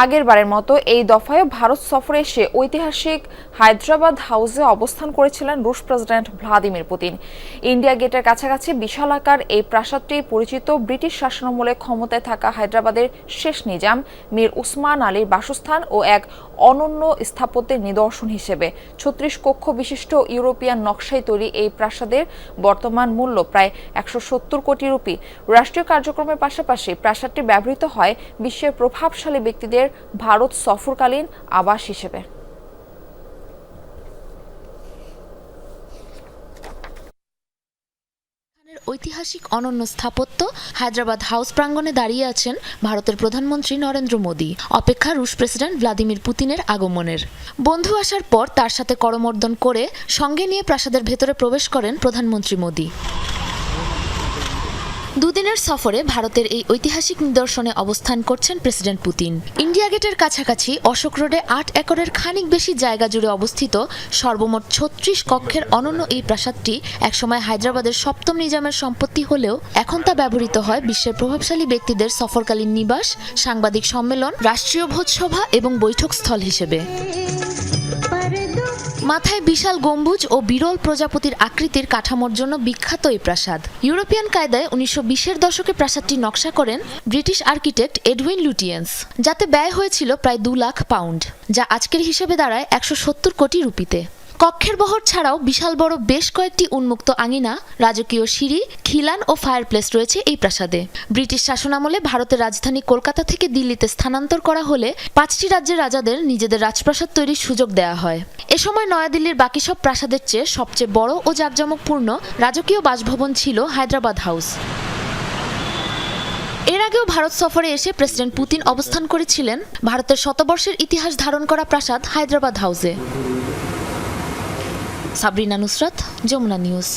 আগের বারের মতো এই দফায় ভারত সফরে এসে ঐতিহাসিক হায়দ্রাবাদ হাউসে অবস্থান করেছিলেন রুশ প্রেসিডেন্ট ভ্লাদিমির পুতিন। ইন্ডিয়া গেটের কাছাকাছি বিশালাকার এই প্রাসাদটি পরিচিত ব্রিটিশ শাসনামলে ক্ষমতায় থাকা হায়দ্রাবাদের শেষ নিজাম, মীর উসমান আলীর বাসস্থান ও এক অনন্য স্থাপত্যের নিদর্শন হিসেবে। ছত্রিশ কক্ষ বিশিষ্ট ইউরোপিয়ান নকশায় তৈরি এই প্রাসাদের বর্তমান মূল্য প্রায় একশো সত্তর কোটি রুপি। রাষ্ট্রীয় কার্যক্রমের পাশাপাশি প্রাসাদটি ব্যবহৃত হয় বিশ্বের প্রভাবশালী ব্যক্তিদের ভারত সফরকালীন আবাস হিসেবে। ঐতিহাসিক অনন্য স্থাপত্য হায়দ্রাবাদ হাউস প্রাঙ্গণে দাঁড়িয়ে আছেন ভারতের প্রধানমন্ত্রী নরেন্দ্র মোদী। অপেক্ষা রুশ প্রেসিডেন্ট ভ্লাদিমির পুতিনের আগমনের। বন্ধু আসার পর তার সাথে করমর্দন করে সঙ্গে নিয়ে প্রাসাদের ভেতরে প্রবেশ করেন প্রধানমন্ত্রী মোদী। দুদিনের সফরে ভারতের এই ঐতিহাসিক নিদর্শনে অবস্থান করছেন প্রেসিডেন্ট পুতিন। ইন্ডিয়া গেটের কাছাকাছি অশোক রোডে আট একরের খানিক বেশি জায়গা জুড়ে অবস্থিত সর্বমোট ছত্রিশ কক্ষের অনন্য এই প্রাসাদটি একসময় হায়দ্রাবাদের সপ্তম নিজামের সম্পত্তি হলেও এখন তা ব্যবহৃত হয় বিশ্বের প্রভাবশালী ব্যক্তিদের সফরকালীন নিবাস, সাংবাদিক সম্মেলন, রাষ্ট্রীয় ভোজসভা এবং বৈঠকস্থল হিসেবে। মাথায় বিশাল গম্বুজ ও বিরল প্রজাপতির আকৃতির কাঠামোর জন্য বিখ্যাত এই প্রাসাদ। ইউরোপিয়ান কায়দায় উনিশশো বিশের দশকে প্রাসাদটি নকশা করেন ব্রিটিশ আর্কিটেক্ট এডউইন লুটিয়েন্স, যাতে ব্যয় হয়েছিল প্রায় দু লাখ পাউন্ড, যা আজকের হিসেবে দাঁড়ায় একশো সত্তর কোটি রুপিতে। কক্ষের বহর ছাড়াও বিশাল বড় বেশ কয়েকটি উন্মুক্ত আঙিনা, রাজকীয় সিঁড়ি, খিলান ও ফায়ারপ্লেস রয়েছে এই প্রাসাদে। ব্রিটিশ শাসনামলে ভারতের রাজধানী কলকাতা থেকে দিল্লিতে স্থানান্তর করা হলে পাঁচটি রাজ্যের রাজাদের নিজেদের রাজপ্রাসাদ তৈরির সুযোগ দেওয়া হয়। এ সময় নয়াদিল্লির বাকি সব প্রাসাদের চেয়ে সবচেয়ে বড় ও জাঁকজমকপূর্ণ রাজকীয় বাসভবন ছিল হায়দ্রাবাদ হাউস। এর আগেও ভারত সফরে এসে প্রেসিডেন্ট পুতিন অবস্থান করেছিলেন ভারতের শতবর্ষের ইতিহাস ধারণ করা প্রাসাদ হায়দ্রাবাদ হাউসে। সাবরিনা নুসরাত, যমুনা নিউজ।